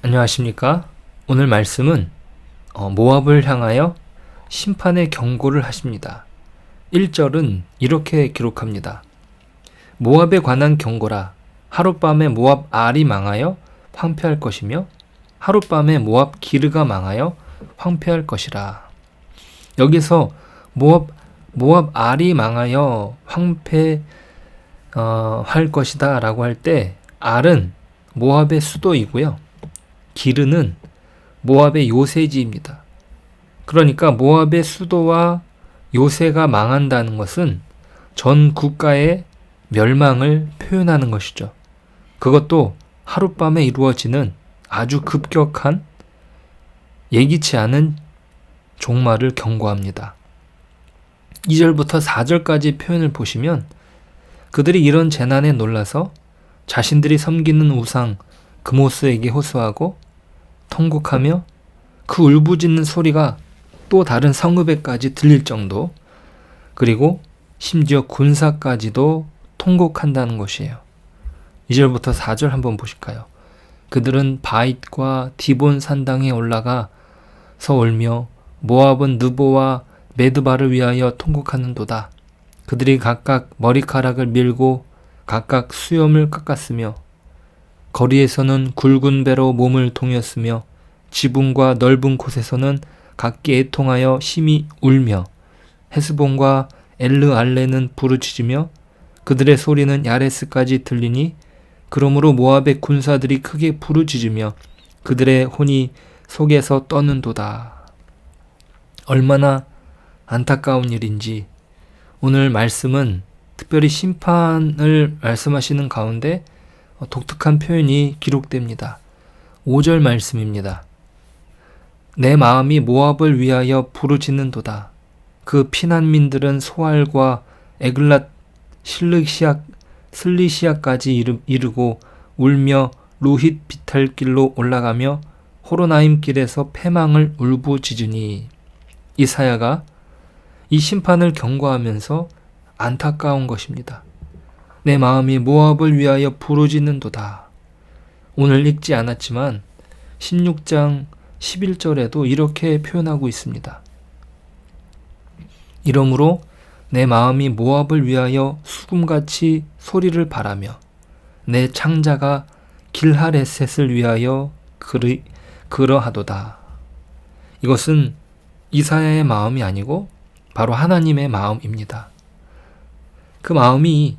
안녕하십니까? 오늘 말씀은 어, 모압을 향하여 심판의 경고를 하십니다. 1절은 이렇게 기록합니다. 모압에 관한 경고라 하룻밤에 모압 알이 망하여 황폐할 것이며 하룻밤에 모압 기르가 망하여 황폐할 것이라. 여기서 모압 모압 알이 망하여 황폐 어, 할 것이다라고 할 때 알은 모압의 수도이고요. 기르는 모압의 요새지입니다. 그러니까 모압의 수도와 요새가 망한다는 것은 전 국가의 멸망을 표현하는 것이죠. 그것도 하룻밤에 이루어지는 아주 급격한 예기치 않은 종말을 경고합니다. 2절부터 4절까지 표현을 보시면 그들이 이런 재난에 놀라서 자신들이 섬기는 우상 그모스에게 호소하고 통곡하며 그 울부짖는 소리가 또 다른 성읍에까지 들릴 정도 그리고 심지어 군사까지도 통곡한다는 것이에요. 2절부터 4절 한번 보실까요? 그들은 바잇과 디본 산당에 올라가 서 울며 모압은 느보와 메드바를 위하여 통곡하는도다. 그들이 각각 머리카락을 밀고 각각 수염을 깎았으며 거리에서는 굵은 배로 몸을 동였으며 지붕과 넓은 곳에서는 각기 애통하여 심히 울며 헤스본과 엘르 알레는 부르짖으며 그들의 소리는 야레스까지 들리니 그러므로 모압의 군사들이 크게 부르짖으며 그들의 혼이 속에서 떠는도다. 얼마나 안타까운 일인지 오늘 말씀은 특별히 심판을 말씀하시는 가운데 독특한 표현이 기록됩니다. 5절 말씀입니다. 내 마음이 모압을 위하여 부르짖는도다. 그 피난민들은 소알과 에글랏 실르시아 슬리시아까지 이르, 이르고 울며 루힛 비탈 길로 올라가며 호로나임 길에서 패망을 울부짖으니 이사야가 이 심판을 경고하면서 안타까운 것입니다. 내 마음이 모압을 위하여 부르짖는도다. 오늘 읽지 않았지만 16장 11절에도 이렇게 표현하고 있습니다. 이러므로 내 마음이 모압을 위하여 수금같이 소리를 바라며 내 창자가 길하레셋을 위하여 그르, 그러하도다. 이것은 이사야의 마음이 아니고 바로 하나님의 마음입니다. 그 마음이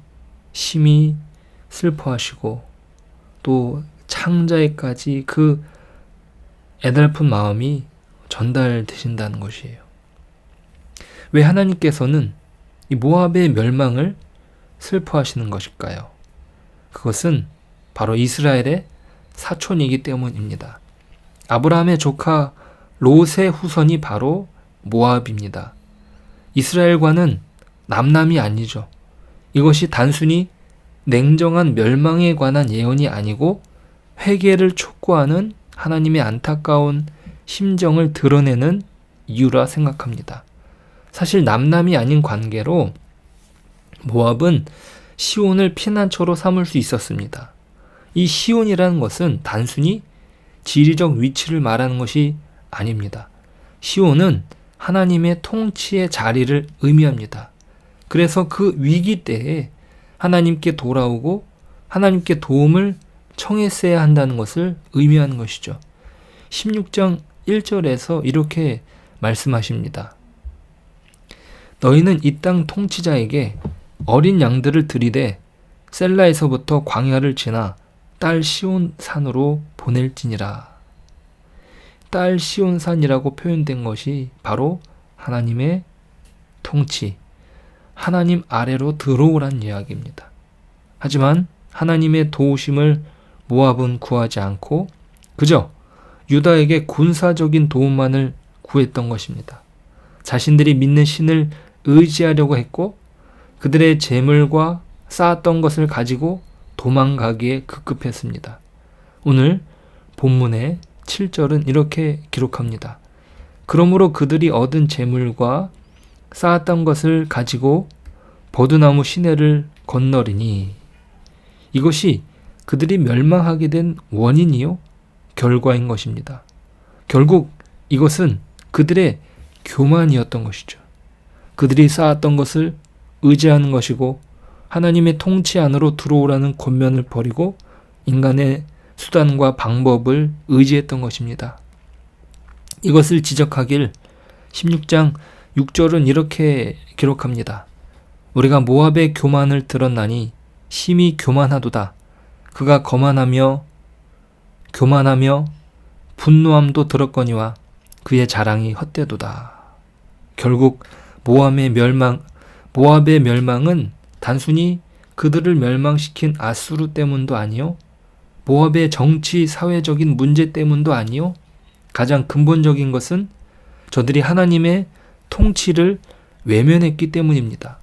심히 슬퍼하시고 또 창자에까지 그 애달픈 마음이 전달되신다는 것이에요. 왜 하나님께서는 이 모압의 멸망을 슬퍼하시는 것일까요? 그것은 바로 이스라엘의 사촌이기 때문입니다. 아브라함의 조카 롯의 후손이 바로 모압입니다. 이스라엘과는 남남이 아니죠. 이것이 단순히 냉정한 멸망에 관한 예언이 아니고 회개를 촉구하는 하나님의 안타까운 심정을 드러내는 이유라 생각합니다. 사실 남남이 아닌 관계로 모압은 시온을 피난처로 삼을 수 있었습니다. 이 시온이라는 것은 단순히 지리적 위치를 말하는 것이 아닙니다. 시온은 하나님의 통치의 자리를 의미합니다. 그래서 그 위기 때에 하나님께 돌아오고 하나님께 도움을 청했어야 한다는 것을 의미하는 것이죠. 16장 1절에서 이렇게 말씀하십니다. 너희는 이 땅 통치자에게 어린 양들을 들이대 셀라에서부터 광야를 지나 딸 시온 산으로 보낼지니라. 딸 시온 산이라고 표현된 것이 바로 하나님의 통치, 하나님 아래로 들어오란 이야기입니다. 하지만 하나님의 도우심을 모압은 구하지 않고 그저 유다에게 군사적인 도움만을 구했던 것입니다. 자신들이 믿는 신을 의지하려고 했고 그들의 재물과 쌓았던 것을 가지고 도망가기에 급급했습니다. 오늘 본문의 7절은 이렇게 기록합니다. 그러므로 그들이 얻은 재물과 쌓았던 것을 가지고 버드나무 시내를 건너리니 이것이 그들이 멸망하게 된 원인이요 결과인 것입니다. 결국 이것은 그들의 교만이었던 것이죠. 그들이 쌓았던 것을 의지하는 것이고 하나님의 통치 안으로 들어오라는 권면을 버리고 인간의 수단과 방법을 의지했던 것입니다. 이것을 지적하길 16장 6절은 이렇게 기록합니다. 우리가 모압의 교만을 들었나니 심히 교만하도다. 그가 거만하며 교만하며 분노함도 들었거니와 그의 자랑이 헛되도다. 결국 모압의 멸망 모압의 멸망은 단순히 그들을 멸망시킨 아수르 때문도 아니요. 모압의 정치 사회적인 문제 때문도 아니요. 가장 근본적인 것은 저들이 하나님의 통치를 외면했기 때문입니다.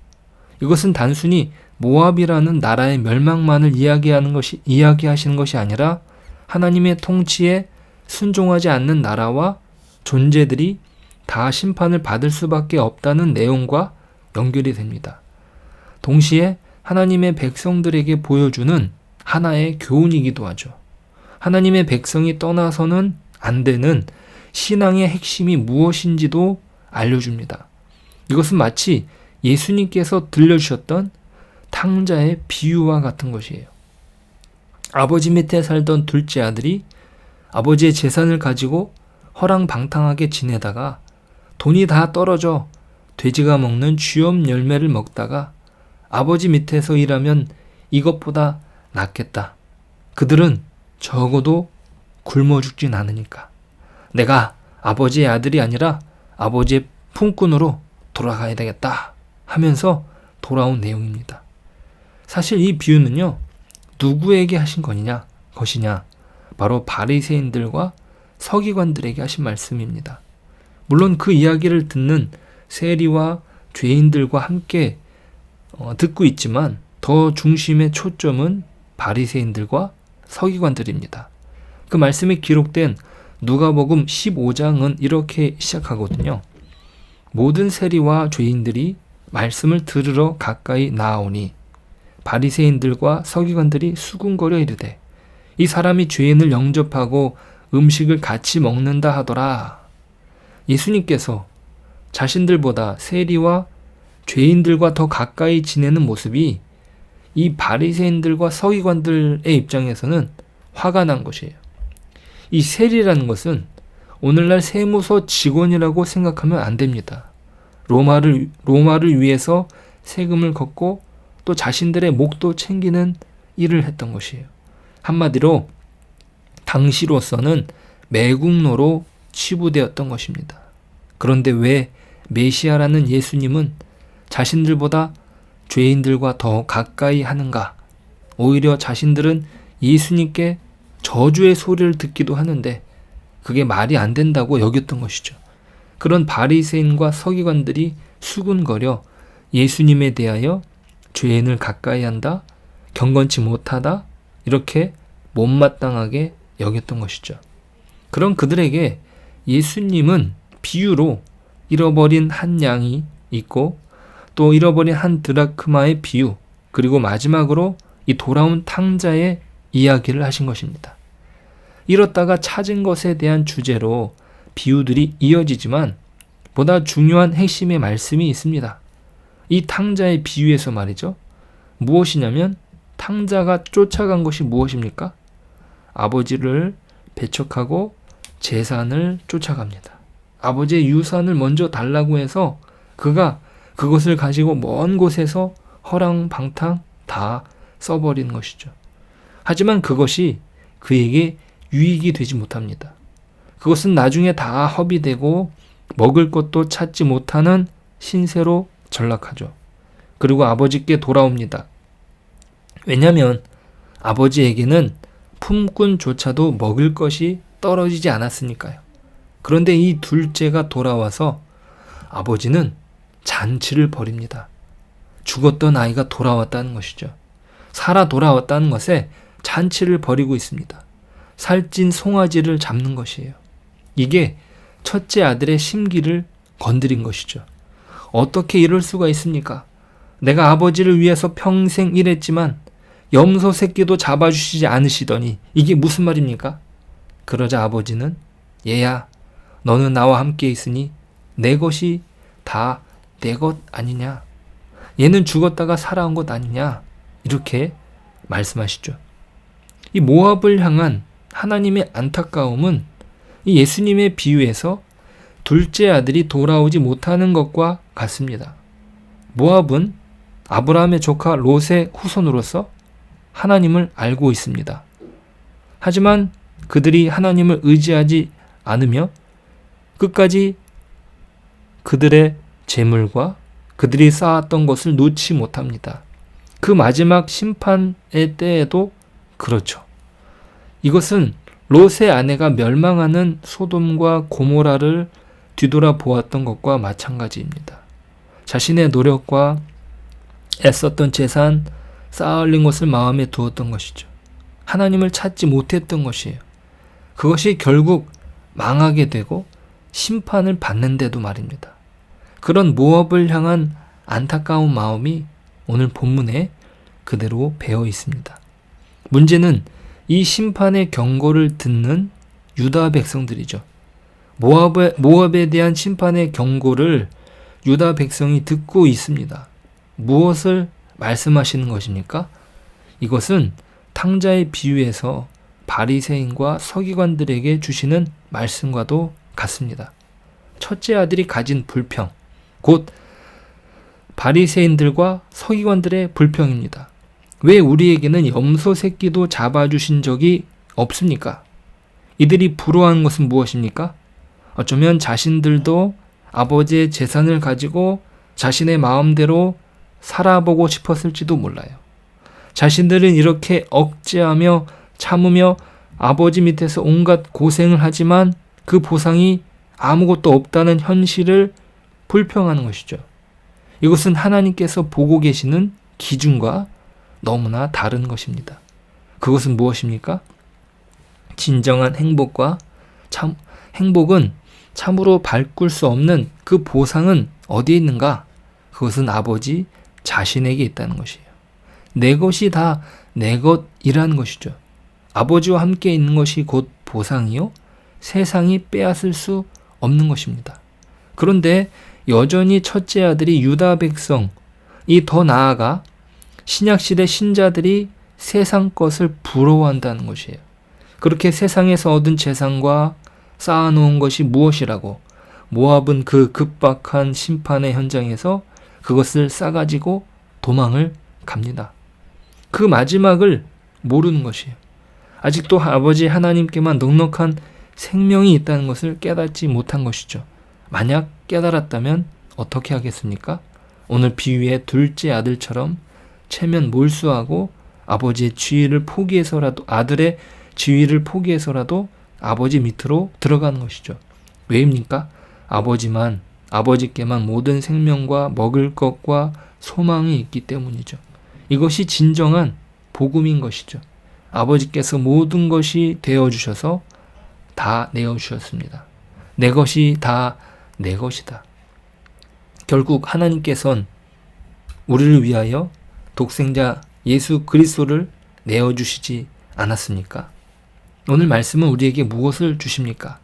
이것은 단순히 모압이라는 나라의 멸망만을 이야기하는 것이 이야기하시는 것이 아니라 하나님의 통치에 순종하지 않는 나라와 존재들이 다 심판을 받을 수밖에 없다는 내용과 연결이 됩니다. 동시에 하나님의 백성들에게 보여주는 하나의 교훈이기도 하죠. 하나님의 백성이 떠나서는 안 되는 신앙의 핵심이 무엇인지도 알려줍니다. 이것은 마치 예수님께서 들려주셨던 탕자의 비유와 같은 것이에요. 아버지 밑에 살던 둘째 아들이 아버지의 재산을 가지고 허랑방탕하게 지내다가 돈이 다 떨어져 돼지가 먹는 쥐엄 열매를 먹다가 아버지 밑에서 일하면 이것보다 낫겠다. 그들은 적어도 굶어 죽진 않으니까. 내가 아버지의 아들이 아니라 아버지의 품꾼으로 돌아가야 되겠다 하면서 돌아온 내용입니다. 사실 이 비유는요. 누구에게 하신 거냐? 것이냐? 바로 바리새인들과 서기관들에게 하신 말씀입니다. 물론 그 이야기를 듣는 세리와 죄인들과 함께 어, 듣고 있지만 더 중심의 초점은 바리새인들과 서기관들입니다. 그 말씀이 기록된 누가복음 15장은 이렇게 시작하거든요. 모든 세리와 죄인들이 말씀을 들으러 가까이 나아오니 바리새인들과 서기관들이 수군거려 이르되 이 사람이 죄인을 영접하고 음식을 같이 먹는다 하더라. 예수님께서 자신들보다 세리와 죄인들과 더 가까이 지내는 모습이 이 바리새인들과 서기관들의 입장에서는 화가 난 것이에요. 이 세리라는 것은 오늘날 세무서 직원이라고 생각하면 안 됩니다. 로마를 로마를 위해서 세금을 걷고 또 자신들의 목도 챙기는 일을 했던 것이에요. 한마디로 당시로서는 매국노로 치부되었던 것입니다. 그런데 왜 메시아라는 예수님은 자신들보다 죄인들과 더 가까이 하는가? 오히려 자신들은 예수님께 저주의 소리를 듣기도 하는데 그게 말이 안 된다고 여겼던 것이죠. 그런 바리새인과 서기관들이 수군거려 예수님에 대하여 죄인을 가까이 한다, 경건치 못하다, 이렇게 못마땅하게 여겼던 것이죠. 그런 그들에게 예수님은 비유로 잃어버린 한 양이 있고 또 잃어버린 한 드라크마의 비유 그리고 마지막으로 이 돌아온 탕자의 이야기를 하신 것입니다. 잃었다가 찾은 것에 대한 주제로 비유들이 이어지지만 보다 중요한 핵심의 말씀이 있습니다. 이 탕자의 비유에서 말이죠. 무엇이냐면 탕자가 쫓아간 것이 무엇입니까? 아버지를 배척하고 재산을 쫓아갑니다. 아버지의 유산을 먼저 달라고 해서 그가 그것을 가지고 먼 곳에서 허랑방탕 다 써버리는 것이죠. 하지만 그것이 그에게 유익이 되지 못합니다. 그것은 나중에 다 허비되고 먹을 것도 찾지 못하는 신세로 전락하죠. 그리고 아버지께 돌아옵니다. 왜냐하면 아버지에게는 품꾼조차도 먹을 것이 떨어지지 않았으니까요. 그런데 이 둘째가 돌아와서 아버지는 잔치를 벌입니다. 죽었던 아이가 돌아왔다는 것이죠. 살아 돌아왔다는 것에 잔치를 벌이고 있습니다. 살찐 송아지를 잡는 것이에요. 이게 첫째 아들의 심기를 건드린 것이죠. 어떻게 이럴 수가 있습니까? 내가 아버지를 위해서 평생 일했지만 염소 새끼도 잡아주시지 않으시더니 이게 무슨 말입니까? 그러자 아버지는 얘야, 너는 나와 함께 있으니 내 것이 다 내 것 아니냐? 얘는 죽었다가 살아온 것 아니냐? 이렇게 말씀하시죠. 이 모압을 향한 하나님의 안타까움은 이 예수님의 비유에서 둘째 아들이 돌아오지 못하는 것과 같습니다. 모압은 아브라함의 조카 롯의 후손으로서 하나님을 알고 있습니다. 하지만 그들이 하나님을 의지하지 않으며 끝까지 그들의 재물과 그들이 쌓았던 것을 놓지 못합니다. 그 마지막 심판의 때에도 그렇죠. 이것은 롯의 아내가 멸망하는 소돔과 고모라를 뒤돌아 보았던 것과 마찬가지입니다. 자신의 노력과 애썼던 재산, 쌓아올린 것을 마음에 두었던 것이죠. 하나님을 찾지 못했던 것이에요. 그것이 결국 망하게 되고 심판을 받는데도 말입니다. 그런 모압을 향한 안타까운 마음이 오늘 본문에 그대로 배어 있습니다. 문제는 이 심판의 경고를 듣는 유다 백성들이죠. 모압에, 모압에 대한 심판의 경고를 유다 백성이 듣고 있습니다. 무엇을 말씀하시는 것입니까? 이것은 탕자의 비유에서 바리새인과 서기관들에게 주시는 말씀과도 같습니다. 첫째 아들이 가진 불평, 곧 바리새인들과 서기관들의 불평입니다. 왜 우리에게는 염소 새끼도 잡아주신 적이 없습니까? 이들이 부러워하는 것은 무엇입니까? 어쩌면 자신들도 아버지의 재산을 가지고 자신의 마음대로 살아보고 싶었을지도 몰라요. 자신들은 이렇게 억제하며 참으며 아버지 밑에서 온갖 고생을 하지만 그 보상이 아무것도 없다는 현실을 불평하는 것이죠. 이것은 하나님께서 보고 계시는 기준과 너무나 다른 것입니다. 그것은 무엇입니까? 진정한 행복과 참, 행복은 참으로 바꿀 수 없는 그 보상은 어디에 있는가? 그것은 아버지 자신에게 있다는 것이에요. 내 것이 다 내 것이라는 것이죠. 아버지와 함께 있는 것이 곧 보상이요. 세상이 빼앗을 수 없는 것입니다. 그런데 여전히 첫째 아들이 유다 백성, 이 더 나아가 신약시대 신자들이 세상 것을 부러워한다는 것이에요. 그렇게 세상에서 얻은 재산과 쌓아놓은 것이 무엇이라고 모압은 그 급박한 심판의 현장에서 그것을 싸가지고 도망을 갑니다. 그 마지막을 모르는 것이에요. 아직도 아버지 하나님께만 넉넉한 생명이 있다는 것을 깨닫지 못한 것이죠. 만약 깨달았다면 어떻게 하겠습니까? 오늘 비유의 둘째 아들처럼 체면 몰수하고 아버지의 지위를 포기해서라도 아들의 지위를 포기해서라도 아버지 밑으로 들어가는 것이죠. 왜입니까? 아버지만 아버지께만 모든 생명과 먹을 것과 소망이 있기 때문이죠. 이것이 진정한 복음인 것이죠. 아버지께서 모든 것이 되어 주셔서 다 내어 주셨습니다. 내 것이 다 내 것이다. 결국 하나님께선 우리를 위하여 독생자 예수 그리스도를 내어 주시지 않았습니까? 오늘 말씀은 우리에게 무엇을 주십니까?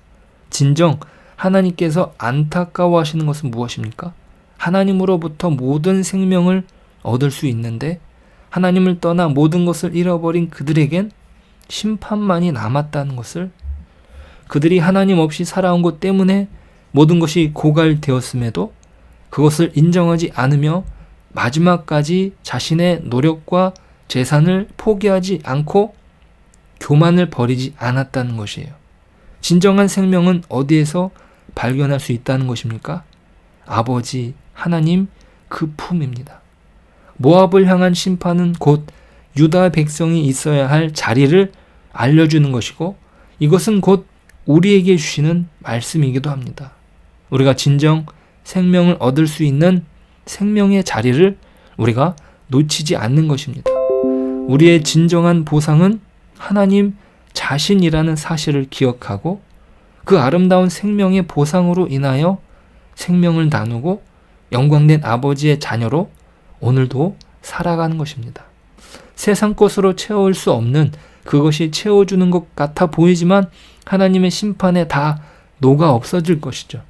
진정 하나님께서 안타까워하시는 것은 무엇입니까? 하나님으로부터 모든 생명을 얻을 수 있는데 하나님을 떠나 모든 것을 잃어버린 그들에겐 심판만이 남았다는 것을 그들이 하나님 없이 살아온 것 때문에 모든 것이 고갈되었음에도 그것을 인정하지 않으며 마지막까지 자신의 노력과 재산을 포기하지 않고 교만을 버리지 않았다는 것이에요. 진정한 생명은 어디에서 발견할 수 있다는 것입니까? 아버지 하나님 그 품입니다. 모압을 향한 심판은 곧 유다 백성이 있어야 할 자리를 알려주는 것이고 이것은 곧 우리에게 주시는 말씀이기도 합니다. 우리가 진정 생명을 얻을 수 있는 생명의 자리를 우리가 놓치지 않는 것입니다. 우리의 진정한 보상은 하나님 자신이라는 사실을 기억하고 그 아름다운 생명의 보상으로 인하여 생명을 나누고 영광된 아버지의 자녀로 오늘도 살아가는 것입니다. 세상 것으로 채울 수 없는 그것이 채워주는 것 같아 보이지만 하나님의 심판에 다 녹아 없어질 것이죠.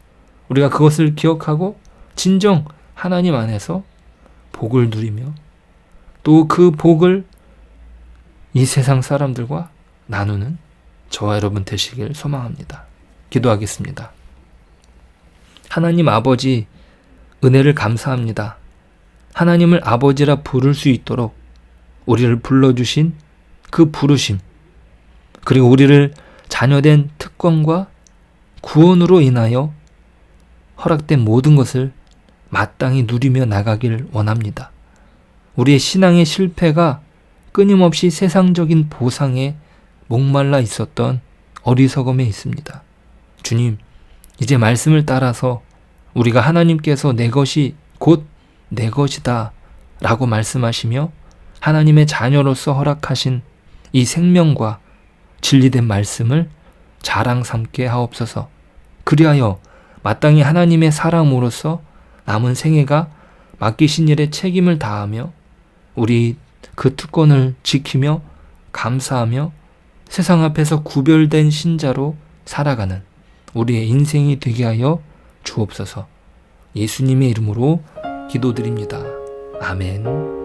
우리가 그것을 기억하고 진정 하나님 안에서 복을 누리며 또 그 복을 이 세상 사람들과 나누는 저와 여러분 되시길 소망합니다. 기도하겠습니다. 하나님 아버지 은혜를 감사합니다. 하나님을 아버지라 부를 수 있도록 우리를 불러주신 그 부르심, 그리고 우리를 자녀된 특권과 구원으로 인하여 허락된 모든 것을 마땅히 누리며 나가길 원합니다. 우리의 신앙의 실패가 끊임없이 세상적인 보상에 목말라 있었던 어리석음에 있습니다. 주님, 이제 말씀을 따라서 우리가 하나님께서 내 것이 곧 내 것이다 라고 말씀하시며 하나님의 자녀로서 허락하신 이 생명과 진리된 말씀을 자랑 삼게 하옵소서. 그리하여 마땅히 하나님의 사람으로서 남은 생애가 맡기신 일에 책임을 다하며 우리 그 특권을 지키며 감사하며 세상 앞에서 구별된 신자로 살아가는 우리의 인생이 되게 하여 주옵소서. 예수님의 이름으로 기도드립니다. 아멘.